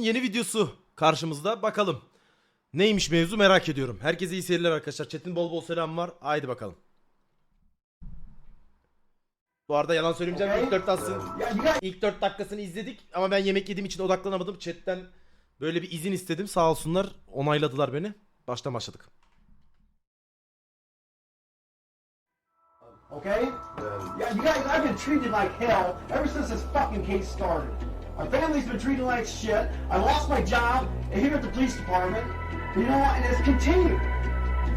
Cezasız'ın yeni videosu karşımızda. Bakalım. Neymiş mevzu merak ediyorum. Herkese iyi seyirler arkadaşlar. Chat'in bol bol selam var. Haydi bakalım. Bu arada yalan söylemeyeceğim. İlk 4 dakikasını, ilk 4 dakikasını izledik ama ben yemek yediğim için odaklanamadım. Chat'ten böyle bir izin istedim. Sağ olsunlar. Onayladılar beni. Baştan başladık. Okay? Yeah, you guys, I've been treated like hell ever since this fucking case started. My family's been treated like shit. I lost my job here at the police department. You know what? And it's continued.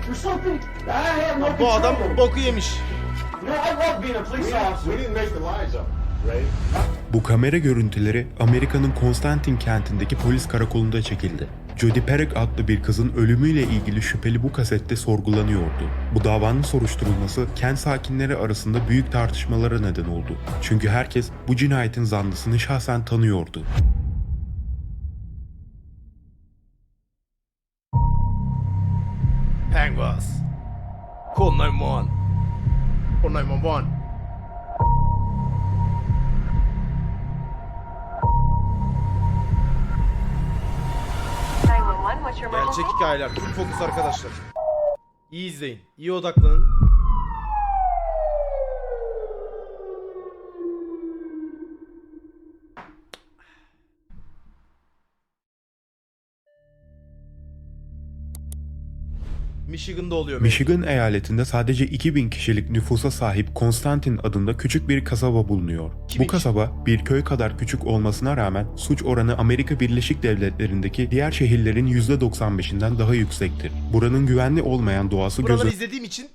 There's something that I have no Bu control adam over. boku yemiş. You know, I love being a police We officer. didn't make the lies up. Bu kamera görüntüleri Amerika'nın Konstantin kentindeki polis karakolunda çekildi. Jodi Perek adlı bir kızın ölümüyle ilgili şüpheli bu kasette sorgulanıyordu. Bu davanın soruşturulması kent sakinleri arasında büyük tartışmalara neden oldu. Çünkü herkes bu cinayetin zanlısını şahsen tanıyordu. Penguins. Call 911. Call 911. Gerçek hikayeler. Full fokus arkadaşlar. İyi izleyin. İyi odaklanın. Michigan'da oluyor. mevzu. Michigan eyaletinde sadece 2000 kişilik nüfusa sahip Konstantin adında küçük bir kasaba bulunuyor. 2000 Bu kasaba bir köy kadar küçük olmasına rağmen suç oranı Amerika Birleşik Devletleri'ndeki diğer şehirlerin %95'inden daha yüksektir. Buranın güvenli olmayan doğası göz Buraları izlediğim için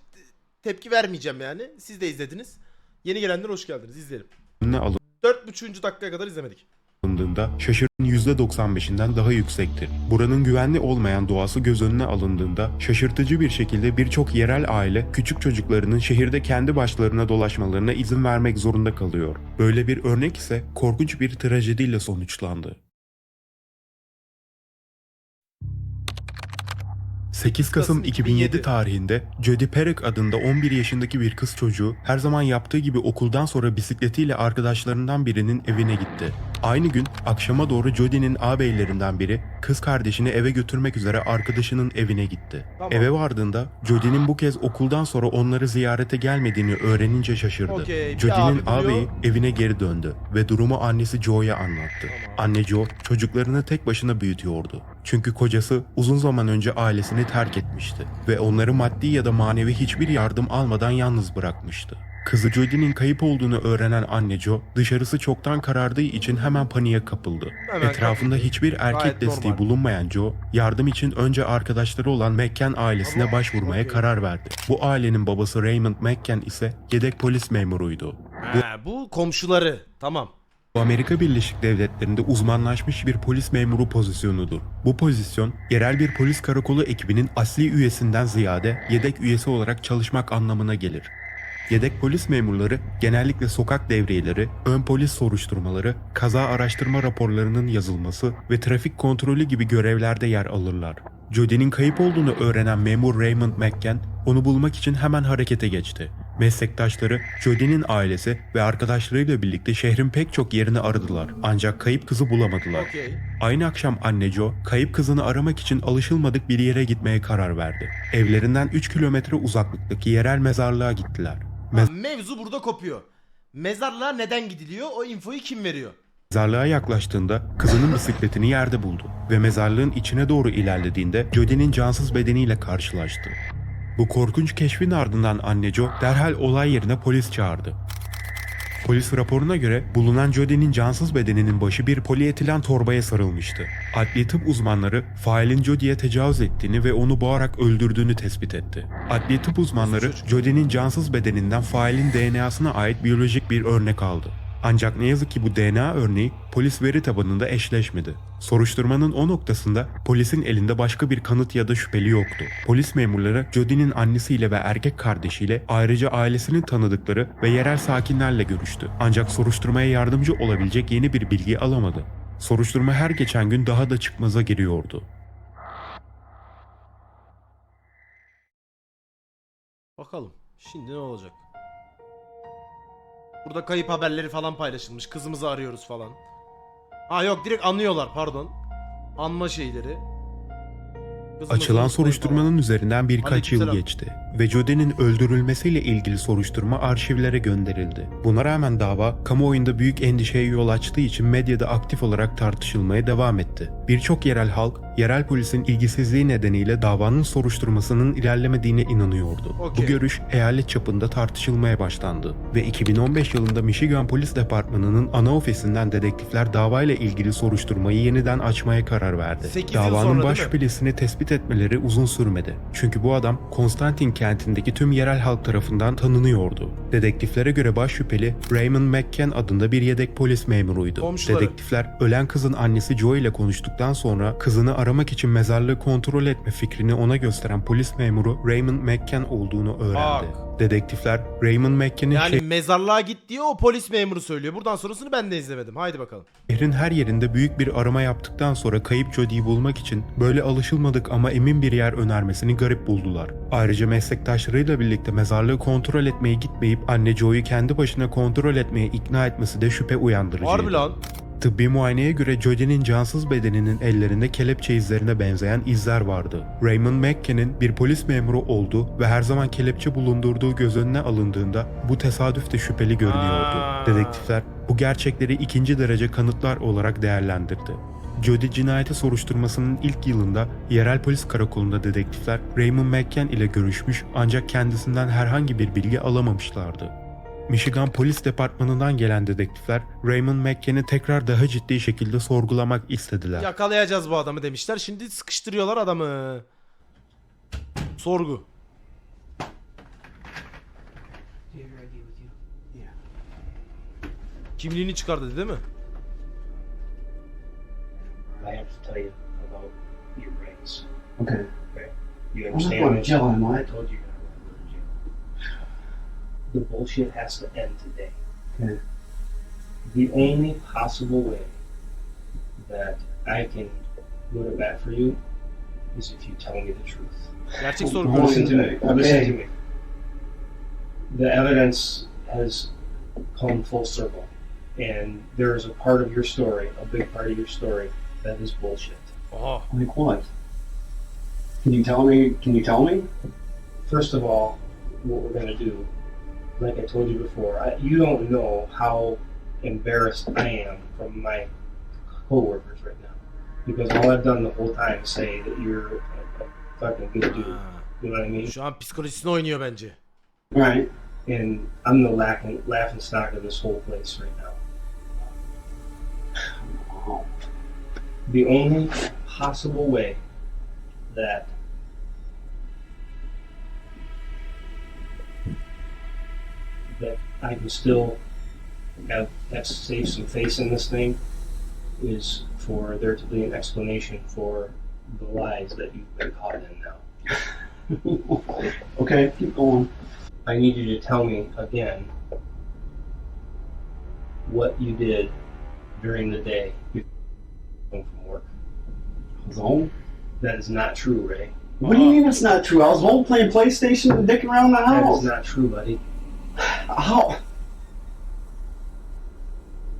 tepki vermeyeceğim yani. Siz de izlediniz. Yeni gelenler hoş geldiniz. İzleyelim. önüne 4.5. dakikaya kadar izlemedik. Alındığında şaşırtın %95'inden daha yüksektir. Buranın güvenli olmayan doğası göz önüne alındığında şaşırtıcı bir şekilde birçok yerel aile küçük çocuklarının şehirde kendi başlarına dolaşmalarına izin vermek zorunda kalıyor. Böyle bir örnek ise korkunç bir trajediyle sonuçlandı. 8 Kasım 2007 tarihinde Jodi Perek adında 11 yaşındaki bir kız çocuğu her zaman yaptığı gibi okuldan sonra bisikletiyle arkadaşlarından birinin evine gitti. Aynı gün akşama doğru Jodi'nin ağabeylerinden biri kız kardeşini eve götürmek üzere arkadaşının evine gitti. Tamam. Eve vardığında Jodi'nin bu kez okuldan sonra onları ziyarete gelmediğini öğrenince şaşırdı. Abi buluyor. ağabeyi evine geri döndü ve durumu annesi Joe'ya anlattı. Tamam. Anne Joe çocuklarını tek başına büyütüyordu. Çünkü kocası uzun zaman önce ailesini terk etmişti ve onları maddi ya da manevi hiçbir yardım almadan yalnız bırakmıştı. Kızı Jodie'nin kayıp olduğunu öğrenen anne Joe dışarısı çoktan karardığı için hemen paniğe kapıldı. Hemen Etrafında kapıldı. hiçbir erkek Gayet desteği normal. bulunmayan Joe yardım için önce arkadaşları olan McCann ailesine Ama- başvurmaya okey. karar verdi. Bu ailenin babası Raymond McCann ise yedek polis memuruydu. Ha, bu komşuları. Tamam. Bu Amerika Birleşik Devletleri'nde uzmanlaşmış bir polis memuru pozisyonudur. Bu pozisyon, yerel bir polis karakolu ekibinin asli üyesinden ziyade yedek üyesi olarak çalışmak anlamına gelir. Yedek polis memurları genellikle sokak devriyeleri, ön polis soruşturmaları, kaza araştırma raporlarının yazılması ve trafik kontrolü gibi görevlerde yer alırlar. Jodie'nin kayıp olduğunu öğrenen memur Raymond McCann onu bulmak için hemen harekete geçti. Meslektaşları, Jodie'nin ailesi ve arkadaşlarıyla birlikte şehrin pek çok yerini aradılar ancak kayıp kızı bulamadılar. Aynı akşam anne Jo, kayıp kızını aramak için alışılmadık bir yere gitmeye karar verdi. Evlerinden 3 kilometre uzaklıktaki yerel mezarlığa gittiler. Ha, mevzu burada kopuyor. Mezarlığa neden gidiliyor? O infoyu kim veriyor? Mezarlığa yaklaştığında kızının bisikletini yerde buldu ve mezarlığın içine doğru ilerlediğinde Jodie'nin cansız bedeniyle karşılaştı. Bu korkunç keşfin ardından anne Jo derhal olay yerine polis çağırdı. Polis raporuna göre bulunan Jodie'nin cansız bedeninin başı bir polietilen torbaya sarılmıştı. Adli tıp uzmanları failin Jodie'ye tecavüz ettiğini ve onu boğarak öldürdüğünü tespit etti. Adli tıp uzmanları Jodie'nin cansız bedeninden failin DNA'sına ait biyolojik bir örnek aldı. Ancak ne yazık ki bu DNA örneği polis veri tabanında eşleşmedi. Soruşturmanın o noktasında polisin elinde başka bir kanıt ya da şüpheli yoktu. Polis memurları Jodie'nin annesiyle ve erkek kardeşiyle ayrıca ailesinin tanıdıkları ve yerel sakinlerle görüştü. Ancak soruşturmaya yardımcı olabilecek yeni bir bilgi alamadı. Soruşturma her geçen gün daha da çıkmaza giriyordu. Bakalım. Şimdi ne olacak? Burada kayıp haberleri falan paylaşılmış. Kızımızı arıyoruz falan. Ha yok direkt anlıyorlar pardon. Anma şeyleri. Kızımızın Açılan soruşturmanın üzerinden birkaç yıl geçti ve Jody'nin öldürülmesiyle ilgili soruşturma arşivlere gönderildi. Buna rağmen dava kamuoyunda büyük endişeye yol açtığı için medyada aktif olarak tartışılmaya devam etti. Birçok yerel halk, yerel polisin ilgisizliği nedeniyle davanın soruşturmasının ilerlemediğine inanıyordu. Okey. Bu görüş eyalet çapında tartışılmaya başlandı ve 2015 yılında Michigan Polis Departmanı'nın ana ofisinden dedektifler davayla ilgili soruşturmayı yeniden açmaya karar verdi. Davanın baş şüphelisini tespit etmeleri uzun sürmedi. Çünkü bu adam Konstantin kentindeki tüm yerel halk tarafından tanınıyordu. Dedektiflere göre baş şüpheli Raymond McCann adında bir yedek polis memuruydu. Komşuları. Dedektifler ölen kızın annesi Joy ile konuştuktan sonra kızını aramak için mezarlığı kontrol etme fikrini ona gösteren polis memuru Raymond McCann olduğunu öğrendi. Bak. Dedektifler Raymond McCann'in Yani mezarlığa git diye o polis memuru söylüyor. Buradan sonrasını ben de izlemedim. Haydi bakalım. Şehrin her yerinde büyük bir arama yaptıktan sonra kayıp Jody'yi bulmak için böyle alışılmadık ama emin bir yer önermesini garip buldular. Ayrıca meslektaşlarıyla birlikte mezarlığı kontrol etmeye gitmeyip anne Joe'yu kendi başına kontrol etmeye ikna etmesi de şüphe uyandırıcıydı. Harbi lan. Tıbbi muayeneye göre Jody'nin cansız bedeninin ellerinde kelepçe izlerine benzeyen izler vardı. Raymond McCann'in bir polis memuru olduğu ve her zaman kelepçe bulundurduğu göz önüne alındığında bu tesadüf de şüpheli görünüyordu. Dedektifler bu gerçekleri ikinci derece kanıtlar olarak değerlendirdi. Jody cinayeti soruşturmasının ilk yılında yerel polis karakolunda dedektifler Raymond McCann ile görüşmüş ancak kendisinden herhangi bir bilgi alamamışlardı. Michigan Polis Departmanı'ndan gelen dedektifler Raymond McCann'i tekrar daha ciddi şekilde sorgulamak istediler. Yakalayacağız bu adamı demişler. Şimdi sıkıştırıyorlar adamı. Sorgu. Kimliğini çıkar dedi değil mi? I have to tell you about your rights. Okay. Okay? You I'm not understand? going to jail, am I I? told you The bullshit has to end today. Okay. The only possible way that I can go to bat for you is if you tell me the truth. Gerçek Oh, sorgu. oh, Listen to me. Okay. Listen to me. The evidence has come full circle, and there is a part of your story, a big part of your story, that is bullshit. Oha. Like what? Can you tell me? Can you tell me? First of all, what we're going to do, like I told you before, I, you don't know how embarrassed I am from my coworkers right now. Because all I've done the whole time is say that you're a, a fucking good dude. Ah. You know what I mean? Şu an psikolojisini oynuyor bence. Right. And I'm the laughing, laughing stock of this whole place right now. The only possible way that that I can still have, have save some face in this thing is for there to be an explanation for the lies that you've been caught in now. okay, keep going. I need you to tell me again what you did during the day came from work. I was home. That is not true, Ray. What do you mean it's not true? I was home playing PlayStation and dicking around the That house. is not true, buddy. How?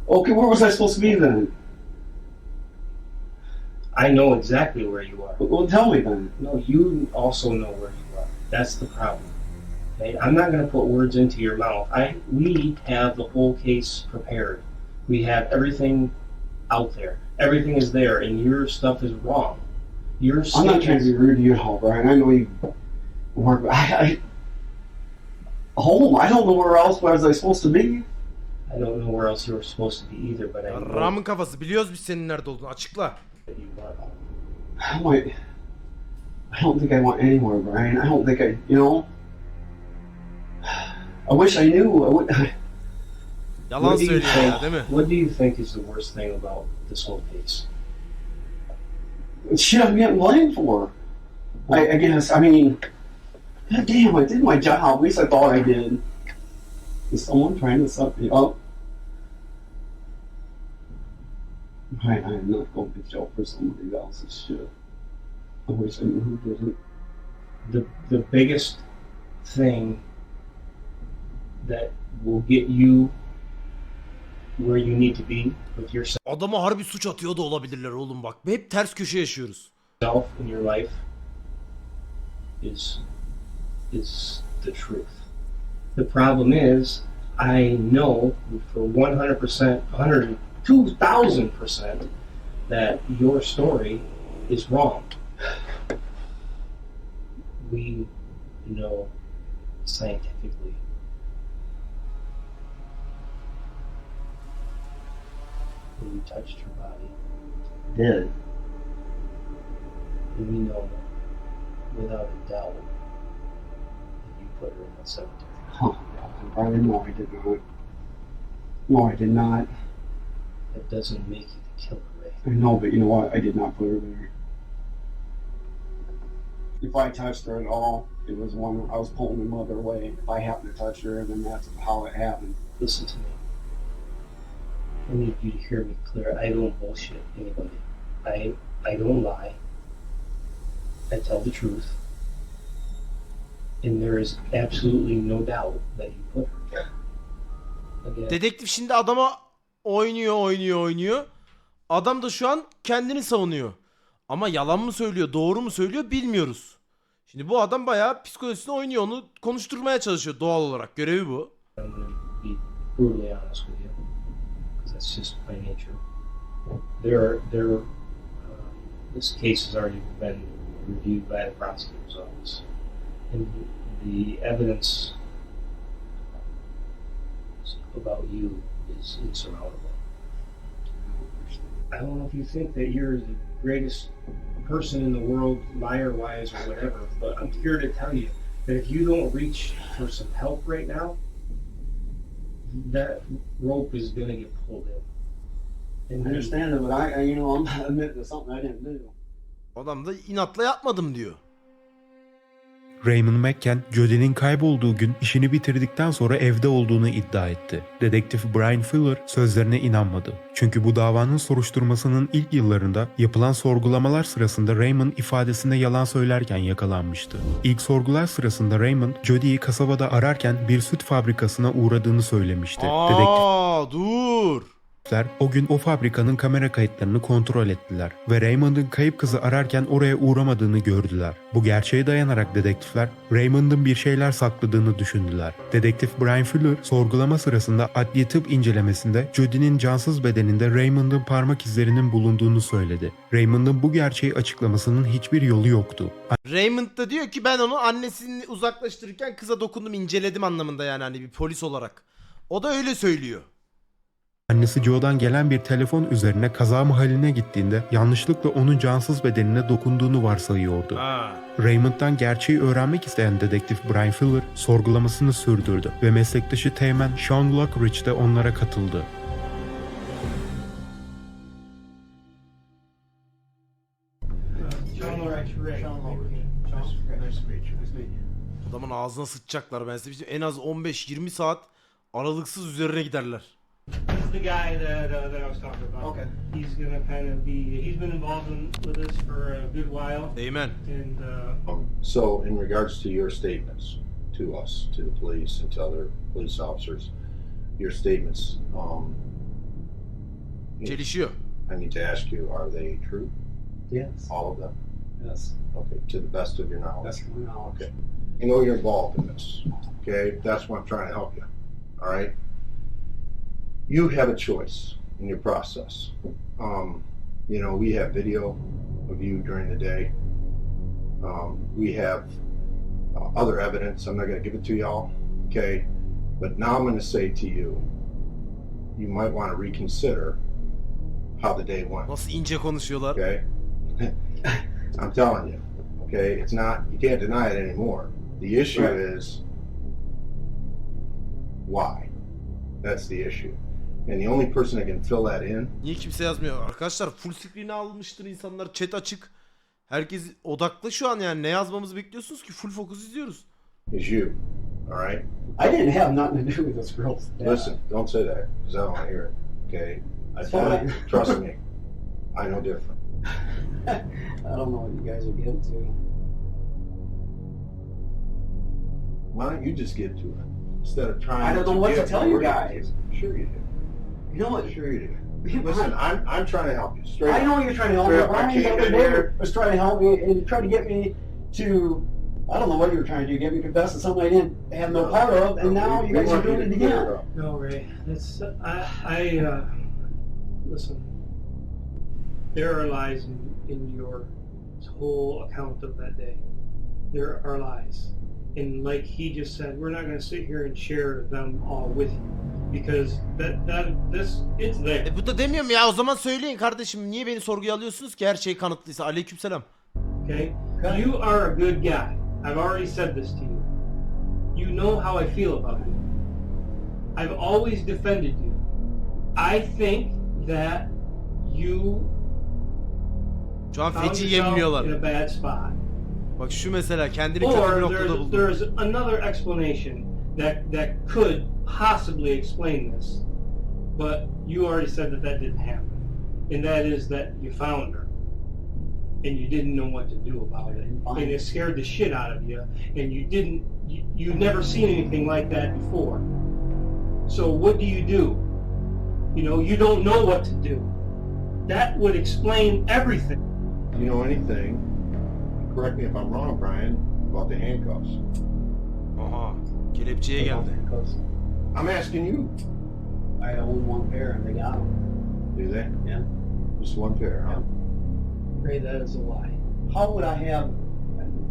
Okay, where was I supposed to be then? I know exactly where you are. Well, tell me then. No, you also know where you are. That's the problem. Okay? I'm not going to put words into your mouth. I we have the whole case prepared. We have everything out there. Everything is there, and your stuff is wrong. Your I'm not trying to be rude to you at all, Brian. I know you work. I, I home. I don't know where else was I supposed to be. I don't know where else you were supposed to be either, but I know Ramın kafası. Biliyoruz biz senin nerede olduğunu. Açıkla. that you are. I might. I don't think I want anywhere, Brian. I don't think I. You know. I wish I knew. I would. Yalan What do you söylüyor think- ya değil mi? What do you think is the worst thing about this whole case? Shit, I'm getting blamed for. I, I guess. I mean, damn, I did my job. At least I thought I did. Is someone trying to suck me up? Right, I am not going to jail for somebody else's shit. I wish I knew who did it. The the biggest thing that will get you where you need to be with yourself Adama harbi suç atıyor da olabilirler oğlum bak. Hep ters köşe yaşıyoruz. in your life is is the truth. The problem is, I know for 100%, 100, 2,000% that your story is wrong. We know scientifically when you touched her body, then we know without a doubt put her in the cemetery. Huh. Brian, no, I did not. No, I did not. That doesn't make you the killer, Ray. I know, but you know what? I did not put her there. If I touched her at all, it was when I was pulling my mother away. If I happened to touch her, then that's how it happened. Listen to me. I need you to hear me clear. I don't bullshit anybody. I I don't lie. I tell the truth. And there is absolutely no doubt that you put her there. Again, Dedektif şimdi adama oynuyor oynuyor oynuyor. Adam da şu an kendini savunuyor. Ama yalan mı söylüyor doğru mu söylüyor bilmiyoruz. Şimdi bu adam bayağı psikolojisini oynuyor onu konuşturmaya çalışıyor doğal olarak görevi bu. I'm going to be brutally honest with you, because that's just my nature. There, there, uh, this case has already been reviewed by the prosecutor's office, and the evidence about you is insurmountable. I don't know if you think that you're the greatest person in the world, liar-wise or whatever, but I'm here to tell you that if you don't reach for some help right now, that rope is going to get pulled in. I understand it, but I, I you know, I'm admitting to something I didn't do. Adam da inatla yapmadım diyor. Raymond McCann, Jody'nin kaybolduğu gün işini bitirdikten sonra evde olduğunu iddia etti. Dedektif Brian Fuller sözlerine inanmadı. Çünkü bu davanın soruşturmasının ilk yıllarında yapılan sorgulamalar sırasında Raymond ifadesinde yalan söylerken yakalanmıştı. İlk sorgular sırasında Raymond, Jody'yi kasabada ararken bir süt fabrikasına uğradığını söylemişti. Dedektif Aa dur. Polisler o gün o fabrikanın kamera kayıtlarını kontrol ettiler ve Raymond'ın kayıp kızı ararken oraya uğramadığını gördüler. Bu gerçeğe dayanarak dedektifler Raymond'ın bir şeyler sakladığını düşündüler. Dedektif Brian Fuller sorgulama sırasında adli tıp incelemesinde Jody'nin cansız bedeninde Raymond'ın parmak izlerinin bulunduğunu söyledi. Raymond'ın bu gerçeği açıklamasının hiçbir yolu yoktu. Raymond da diyor ki ben onu annesini uzaklaştırırken kıza dokundum inceledim anlamında yani hani bir polis olarak. O da öyle söylüyor. Annesi Joe'dan gelen bir telefon üzerine kaza mahalline gittiğinde yanlışlıkla onun cansız bedenine dokunduğunu varsayıyordu. Ha. Raymond'dan gerçeği öğrenmek isteyen dedektif Brian Fuller sorgulamasını sürdürdü ve meslektaşı teğmen Sean Lockridge de onlara katıldı. Adamın ağzına sıçacaklar ben size şey. En az 15-20 saat aralıksız üzerine giderler. He's the guy that uh, that I was talking about. Okay. He's gonna kind of be. He's been involved in, with us for a good while, Amen. and uh, Um, So in regards to your statements to us, to the police and to other police officers, your statements, um, Çelişiyor. I need to ask you, are they true? Yes. All of them? Yes. Okay, to the best of your knowledge? That's my knowledge. Okay. You know you're involved in this, okay? That's why I'm trying to help you, all right? You have a choice in your process. Um, you know, we have video of you during the day. Um, we have uh, other evidence. I'm not going to give it to y'all, okay? But now I'm going to say to you, you might want to reconsider how the day went. Nasıl ince konuşuyorlar. Okay? I'm telling you. Okay? It's not, you can't deny it anymore. The issue Right. is why? That's the issue. And the only person that can fill that in Niye kimse yazmıyor? Arkadaşlar full screen'e almıştır insanlar. Chat açık. Herkes odaklı şu an yani. Ne yazmamızı bekliyorsunuz ki? Full focus izliyoruz. is you. All right? I didn't have nothing to do with this girl's death. Listen, don't say that because I don't want to hear it. Okay? I It's fine. trust me. I know different. I don't know what you guys are getting to. Why don't you just get to it instead of trying I don't know to what to get tell you guys. Sure you do. You know what? Sure you do. Listen, I'm, I'm trying to help you. Straight I up. know you're trying to help me. Up, I Brian came the other in day here- was trying to help me and tried to get me to. I don't know what you were trying to do. Get me confessed to something I didn't have no part of, and now we- you guys are doing it again. No, Ray. That's I. I uh, listen. There are lies in, in your whole account of that day. There are lies, and like he just said, we're not going to sit here and share them all with you because that that this it's there. E bu da demiyorum ya o zaman söyleyin kardeşim niye beni sorguya alıyorsunuz ki her şey kanıtlıysa aleykümselam. Okay? You are a good guy. I've already said this to you. You know how I feel about you. I've always defended you. I think that you Şu an found feci yourself yemliyorlar. in a bad spot. Bak şu mesela kendini kötü bir Or noktada there's, buldu. there's another explanation that, that could possibly explain this. But you already said that that didn't happen. And that is that you found her. And you didn't know what to do about it. And it scared the shit out of you. And you didn't, you, you've never seen anything like that before. So what do you do? You know, you don't know what to do. That would explain everything. Do you know anything, correct me if I'm wrong, Brian, about the handcuffs? Uh Aha. Kelepçeye geldi. Because I'm asking you. I own one pair, and they got them. Do they? Yeah. Just one pair, huh? Ray, that is a lie. How would I have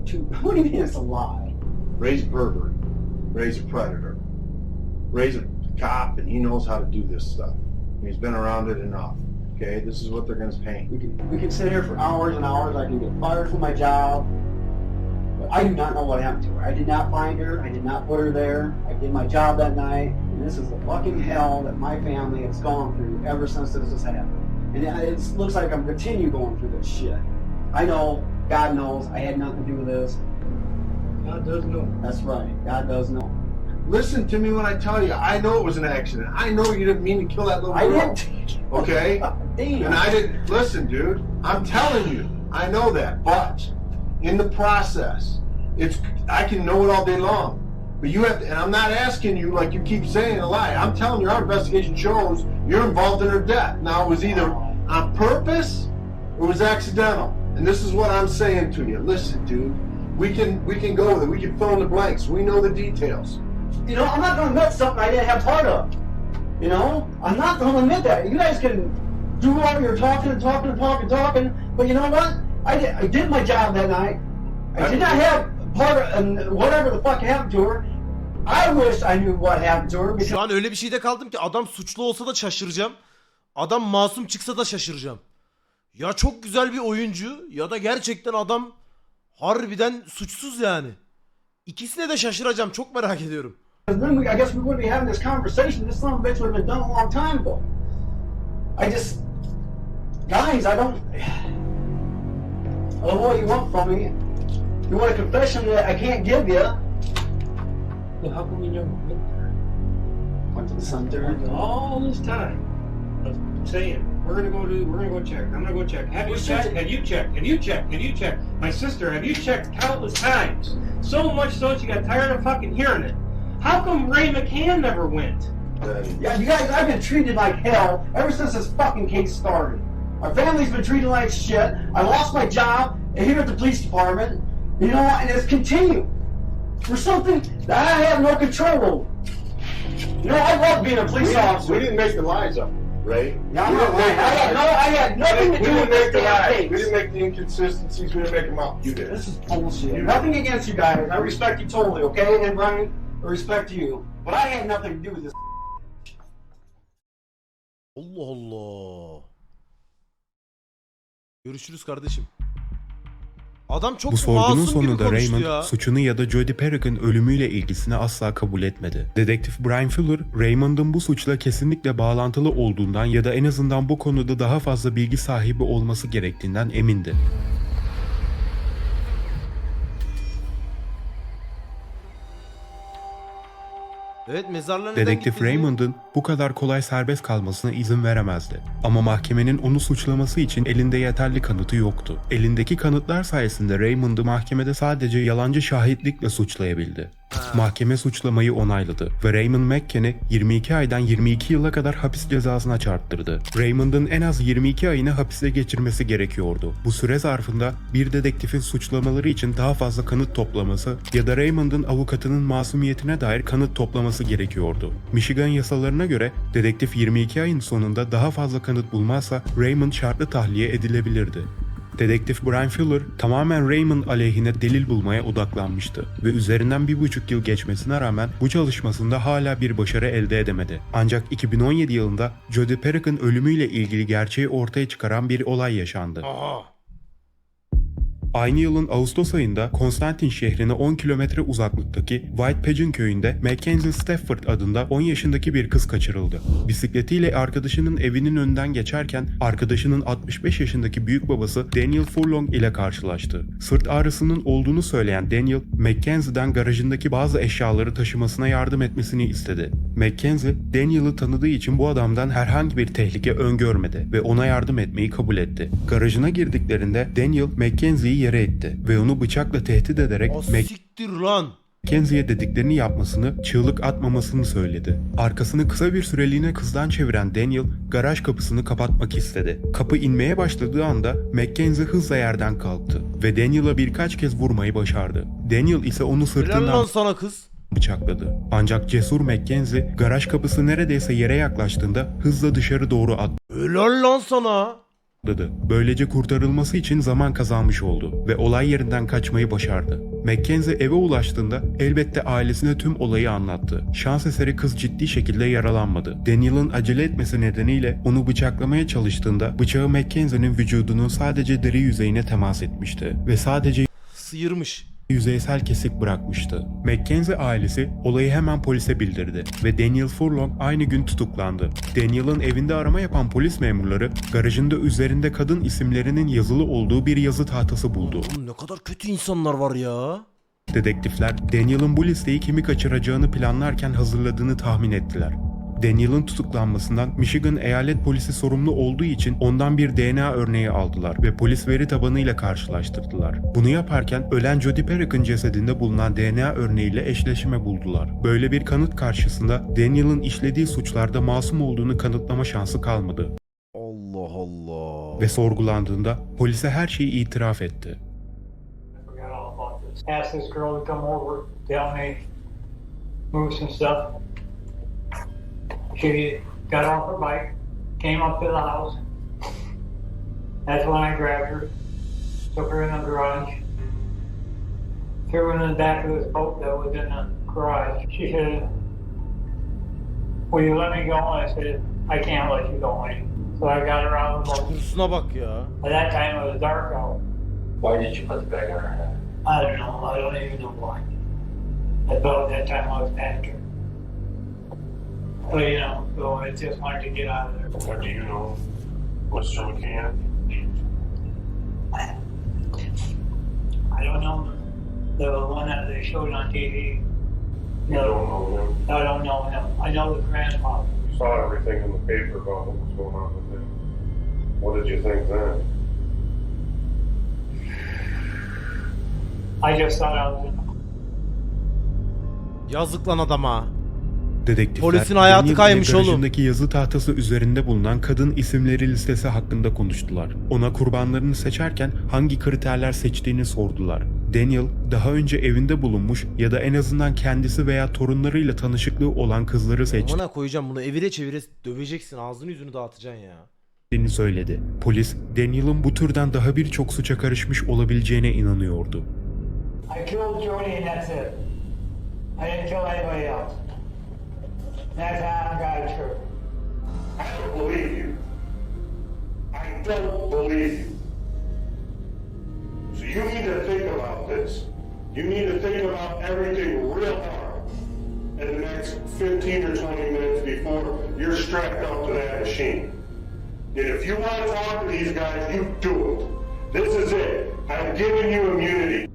two? What do you mean it's a lie? Ray's a pervert. Ray's a predator. Ray's a cop, and he knows how to do this stuff. He's been around it enough. Okay, this is what they're going to paint. We can we can sit here for hours and hours. I can get fired from my job. But I do not know what happened to her. I did not find her. I did not put her there. I did my job that night, and this is the fucking hell that my family has gone through ever since this has happened. And it it looks like I'm continue going through this shit. I know. God knows. I had nothing to do with this. God does know. That's right. God does know. Listen to me when I tell you. I know it was an accident. I know you didn't mean to kill that little girl. I didn't. Okay? Damn. And I didn't listen, dude. I'm telling you, I know that. But in the process, it's I can know it all day long. But you have to, and I'm not asking you like you keep saying a lie. I'm telling you, our investigation shows you're involved in her death. Now it was either on purpose or it was accidental. And this is what I'm saying to you. Listen, dude. We can we can go with it. We can fill in the blanks. We know the details. You know, I'm not going to admit something I didn't have part of. You know, I'm not going to admit that. You guys can do all your talking and talking and talking and talking, but you know what? I did, I did my job that night. I did not have part of and whatever the fuck happened to her. I wish I knew what happened to her because Şu an öyle bir şeyde kaldım ki adam suçlu olsa da şaşıracağım. Adam masum çıksa da şaşıracağım. Ya çok güzel bir oyuncu ya da gerçekten adam harbiden suçsuz yani. İkisine de şaşıracağım. Çok merak ediyorum. then we, I guess we wouldn't be having this conversation. This son of a bitch would have been done a long time ago. I just, guys, I don't. Know what you want from me. You want a confession that I can't give you. Well, how come you never went there? Went to the cemetery. All this time of saying we're gonna go do, we're gonna go check. I'm gonna go check. Have you checked? Have you checked? Have you checked? Have you checked? My sister, have you checked countless times? So much so she got tired of fucking hearing it. How come Ray McCann never went? Then Yeah, you guys, I've been treated like hell ever since this fucking case started. Our family's been treated like shit. I lost my job here at the police department. You know, and it's continued for something that I have no control over. You know, I love being a police didn't, we didn't make the lies up, Ray. Yeah, I'm not lying. I had no. I had nothing to do with make this the damn lies. case. We didn't make the inconsistencies. We didn't make them up. You did. This is bullshit. Nothing against you guys. I respect you totally, okay? And Brian, I respect you. But I had nothing to do with this. Allah Allah. Görüşürüz kardeşim. Adam çok Bu sorgunun masum gibi sonunda konuştu Raymond ya. suçunu ya da Jodie Perrick'in ölümüyle ilgisini asla kabul etmedi. Dedektif Brian Fuller, Raymond'ın bu suçla kesinlikle bağlantılı olduğundan ya da en azından bu konuda daha fazla bilgi sahibi olması gerektiğinden emindi. Evet mezarlığa neden Dedektif Raymond'ın bu kadar kolay serbest kalmasına izin veremezdi. Ama mahkemenin onu suçlaması için elinde yeterli kanıtı yoktu. Elindeki kanıtlar sayesinde Raymond'ı mahkemede sadece yalancı şahitlikle suçlayabildi. Mahkeme suçlamayı onayladı ve Raymond McCann'i 22 aydan 22 yıla kadar hapis cezasına çarptırdı. Raymond'ın en az 22 ayını hapiste geçirmesi gerekiyordu. Bu süre zarfında bir dedektifin suçlamaları için daha fazla kanıt toplaması ya da Raymond'ın avukatının masumiyetine dair kanıt toplaması gerekiyordu. Michigan yasalarına göre dedektif 22 ayın sonunda daha fazla kanıt bulmazsa Raymond şartlı tahliye edilebilirdi. Dedektif Brian Fuller tamamen Raymond aleyhine delil bulmaya odaklanmıştı ve üzerinden bir buçuk yıl geçmesine rağmen bu çalışmasında hala bir başarı elde edemedi. Ancak 2017 yılında Jodie Perrick'in ölümüyle ilgili gerçeği ortaya çıkaran bir olay yaşandı. Aha. Aynı yılın Ağustos ayında Konstantin şehrine 10 kilometre uzaklıktaki White Pigeon köyünde Mackenzie Stafford adında 10 yaşındaki bir kız kaçırıldı. Bisikletiyle arkadaşının evinin önünden geçerken arkadaşının 65 yaşındaki büyük babası Daniel Furlong ile karşılaştı. Sırt ağrısının olduğunu söyleyen Daniel, Mackenzie'den garajındaki bazı eşyaları taşımasına yardım etmesini istedi. Mackenzie, Daniel'ı tanıdığı için bu adamdan herhangi bir tehlike öngörmedi ve ona yardım etmeyi kabul etti. Garajına girdiklerinde Daniel Mackenzie'yi yere etti ve onu bıçakla tehdit ederek O siktir lan. Mackenzie'ye dediklerini yapmasını, çığlık atmamasını söyledi. Arkasını kısa bir süreliğine kızdan çeviren Daniel, garaj kapısını kapatmak istedi. Kapı inmeye başladığı anda Mackenzie hızla yerden kalktı ve Daniel'a birkaç kez vurmayı başardı. Daniel ise onu Helal sırtından lan sana kız. bıçakladı. Ancak cesur Mackenzie garaj kapısı neredeyse yere yaklaştığında hızla dışarı doğru Helal lan sana. Atladı. Böylece kurtarılması için zaman kazanmış oldu ve olay yerinden kaçmayı başardı. Mackenzie eve ulaştığında elbette ailesine tüm olayı anlattı. Şans eseri kız ciddi şekilde yaralanmadı. Daniel'ın acele etmesi nedeniyle onu bıçaklamaya çalıştığında bıçağı Mackenzie'nin vücudunun sadece deri yüzeyine temas etmişti ve sadece Sıyırmış. Yüzeysel kesik bırakmıştı. Mackenzie ailesi olayı hemen polise bildirdi ve Daniel Furlong aynı gün tutuklandı. Daniel'ın evinde arama yapan polis memurları garajında üzerinde kadın isimlerinin yazılı olduğu bir yazı tahtası buldu. Oğlum ne kadar kötü insanlar var ya. Dedektifler Daniel'ın bu listeyi kimi kaçıracağını planlarken hazırladığını tahmin ettiler. Daniel'ın tutuklanmasından Michigan eyalet polisi sorumlu olduğu için ondan bir DNA örneği aldılar ve polis veri tabanıyla karşılaştırdılar. Bunu yaparken ölen Jodie Perrick'in cesedinde bulunan DNA örneğiyle eşleşme buldular. Böyle bir kanıt karşısında Daniel'ın işlediği suçlarda masum olduğunu kanıtlama şansı kalmadı Allah Allah. ve sorgulandığında polise her şeyi itiraf etti. Asked this girl to come over, to help me move some stuff. She got off her bike, came up to the house. That's when I grabbed her, took her in the garage, threw her in the back of this boat that was in the garage. She said, Will you let me go? I said, I can't let you go, honey. So I got her out of the boat. Kursuna bak ya. At that time, it was dark out. Why did you put the bag on her head? I don't know. I don't even know why. I thought at that time I was pastor. But you know, so I just wanted to get out of there. What do you know? Mr. McCann? I don't know the one that they showed on TV. You No, don't know him. I don't know him. I know the grandfather. You saw everything in the paper about what was going on with him. What did you think then? I just thought I was in Yazık lan adama. Dedektifler, Polisin hayatı Daniel ile kaymış oğlum. garajındaki yazı tahtası üzerinde bulunan kadın isimleri listesi hakkında konuştular. Ona kurbanlarını seçerken hangi kriterler seçtiğini sordular. Daniel, daha önce evinde bulunmuş ya da en azından kendisi veya torunlarıyla tanışıklığı olan kızları seçtiğini Amına koyacağım bunu evire çevire döveceksin ağzını yüzünü dağıtacaksın ya. söyledi. Polis, Daniel'ın bu türden daha birçok suça karışmış olabileceğine inanıyordu. I killed Jody and that's it. I didn't kill anybody else. That's how I got it true. I don't believe you. I don't believe you. So you need to think about this. You need to think about everything real hard in the next 15 or 20 minutes before you're strapped up to that machine. And if you want to talk to these guys, you do it. This is it. I'm giving you immunity.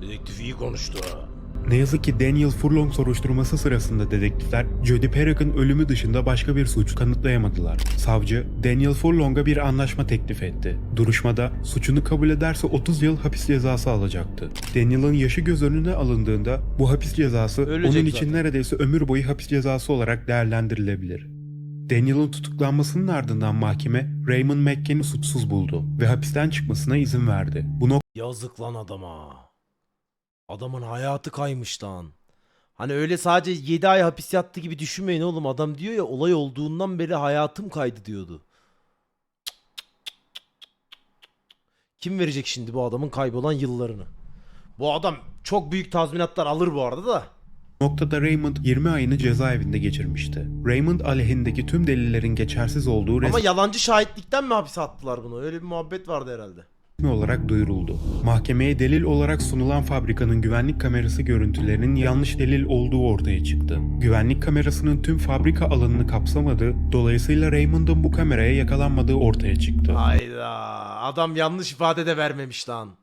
Dedektif iyi konuştu ha. Ne yazık ki Daniel Furlong soruşturması sırasında dedektifler Jody Perrick'in ölümü dışında başka bir suç kanıtlayamadılar. Savcı Daniel Furlong'a bir anlaşma teklif etti. Duruşmada suçunu kabul ederse 30 yıl hapis cezası alacaktı. Daniel'ın yaşı göz önüne alındığında bu hapis cezası Ölecek onun için zaten. neredeyse ömür boyu hapis cezası olarak değerlendirilebilir. Daniel'ın tutuklanmasının ardından mahkeme Raymond McCann'i suçsuz buldu ve hapisten çıkmasına izin verdi. Bu Yazık lan adama. Adamın hayatı kaymış lan. Hani öyle sadece 7 ay hapis yattı gibi düşünmeyin oğlum. Adam diyor ya olay olduğundan beri hayatım kaydı diyordu. Kim verecek şimdi bu adamın kaybolan yıllarını? Bu adam çok büyük tazminatlar alır bu arada da. noktada Raymond 20 ayını cezaevinde geçirmişti. Raymond aleyhindeki tüm delillerin geçersiz olduğu Ama yalancı şahitlikten mi hapise attılar bunu? Öyle bir muhabbet vardı herhalde. Olarak duyuruldu. Mahkemeye delil olarak sunulan fabrikanın güvenlik kamerası görüntülerinin yanlış delil olduğu ortaya çıktı. Güvenlik kamerasının tüm fabrika alanını kapsamadığı, dolayısıyla Raymond'ın bu kameraya yakalanmadığı ortaya çıktı. Hayda. Adam yanlış ifade de vermemiş lan.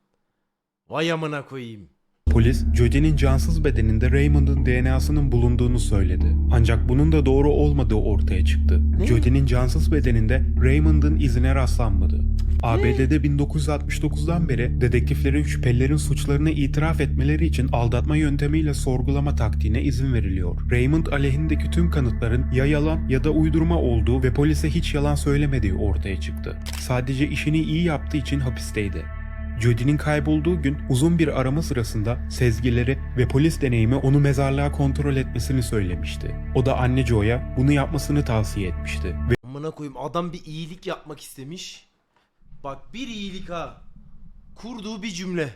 Vay amına koyayım. Polis, Jody'nin cansız bedeninde Raymond'ın DNA'sının bulunduğunu söyledi. Ancak bunun da doğru olmadığı ortaya çıktı. Jody'nin cansız bedeninde Raymond'ın izine rastlanmadı. ABD'de 1969'dan beri dedektiflerin şüphelilerin suçlarını itiraf etmeleri için aldatma yöntemiyle sorgulama taktiğine izin veriliyor. Raymond aleyhindeki tüm kanıtların ya yalan ya da uydurma olduğu ve polise hiç yalan söylemediği ortaya çıktı. Sadece işini iyi yaptığı için hapisteydi. Jody'nin kaybolduğu gün uzun bir arama sırasında sezgileri ve polis deneyimi onu mezarlığa kontrol etmesini söylemişti. O da anne Joe'ya bunu yapmasını tavsiye etmişti. Amına koyayım adam bir iyilik yapmak istemiş. Bak bir iyilik ha. Kurduğu bir cümle.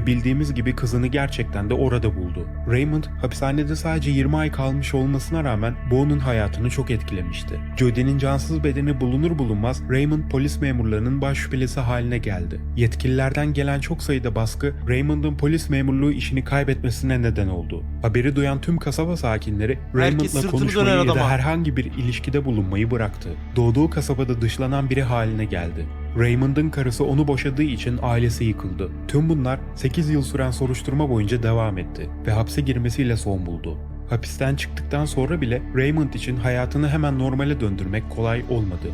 Ve bildiğimiz gibi kızını gerçekten de orada buldu. Raymond hapishanede sadece 20 ay kalmış olmasına rağmen bu onun hayatını çok etkilemişti. Jody'nin cansız bedeni bulunur bulunmaz Raymond polis memurlarının baş şüphelisi haline geldi. Yetkililerden gelen çok sayıda baskı Raymond'ın polis memurluğu işini kaybetmesine neden oldu. Haberi duyan tüm kasaba sakinleri Raymond'la konuşmayı ya da herhangi bir ilişkide bulunmayı bıraktı. Doğduğu kasabada dışlanan biri haline geldi. Raymond'ın karısı onu boşadığı için ailesi yıkıldı. Tüm bunlar 8 yıl süren soruşturma boyunca devam etti ve hapse girmesiyle son buldu. Hapisten çıktıktan sonra bile Raymond için hayatını hemen normale döndürmek kolay olmadı.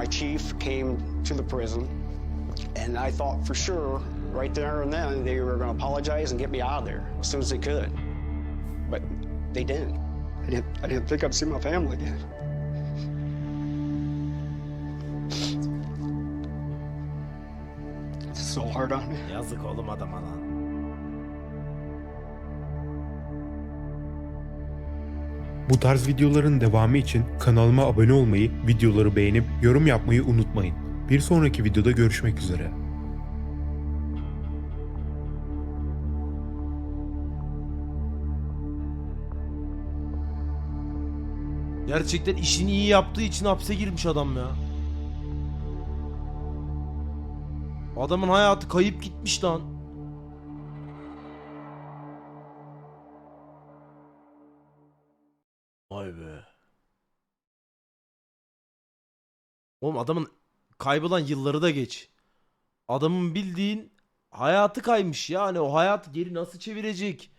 My chief came to the prison, and I thought for sure, right there and then, they were going to apologize and get me out of there as soon as they could. But they didn't. I didn't. I didn't think I'd see my family again. So hard on me. Yazık oğlum adama lan. Bu tarz videoların devamı için kanalıma abone olmayı, videoları beğenip yorum yapmayı unutmayın. Bir sonraki videoda görüşmek üzere. Gerçekten işini iyi yaptığı için hapse girmiş adam ya. Adamın hayatı kayıp gitmiş lan. Vay be. Oğlum adamın kaybolan yılları da geç. Adamın bildiğin hayatı kaymış ya. Hani o hayatı geri nasıl çevirecek?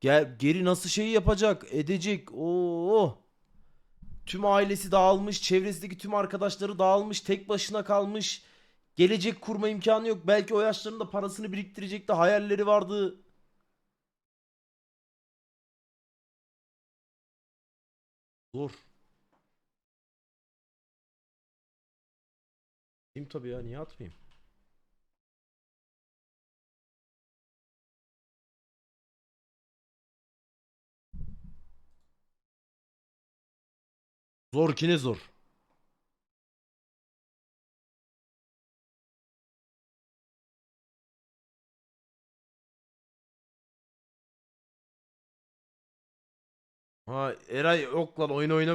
Gel, geri nasıl şey yapacak, edecek? Oo. Tüm ailesi dağılmış, çevresindeki tüm arkadaşları dağılmış, tek başına kalmış. Gelecek kurma imkanı yok. Belki o yaşlarında parasını biriktirecekti, hayalleri vardı. Zor. Kim tabii ya, niye atmayayım? Zor ki ne zor. Ha Eray yok lan oyun oynama.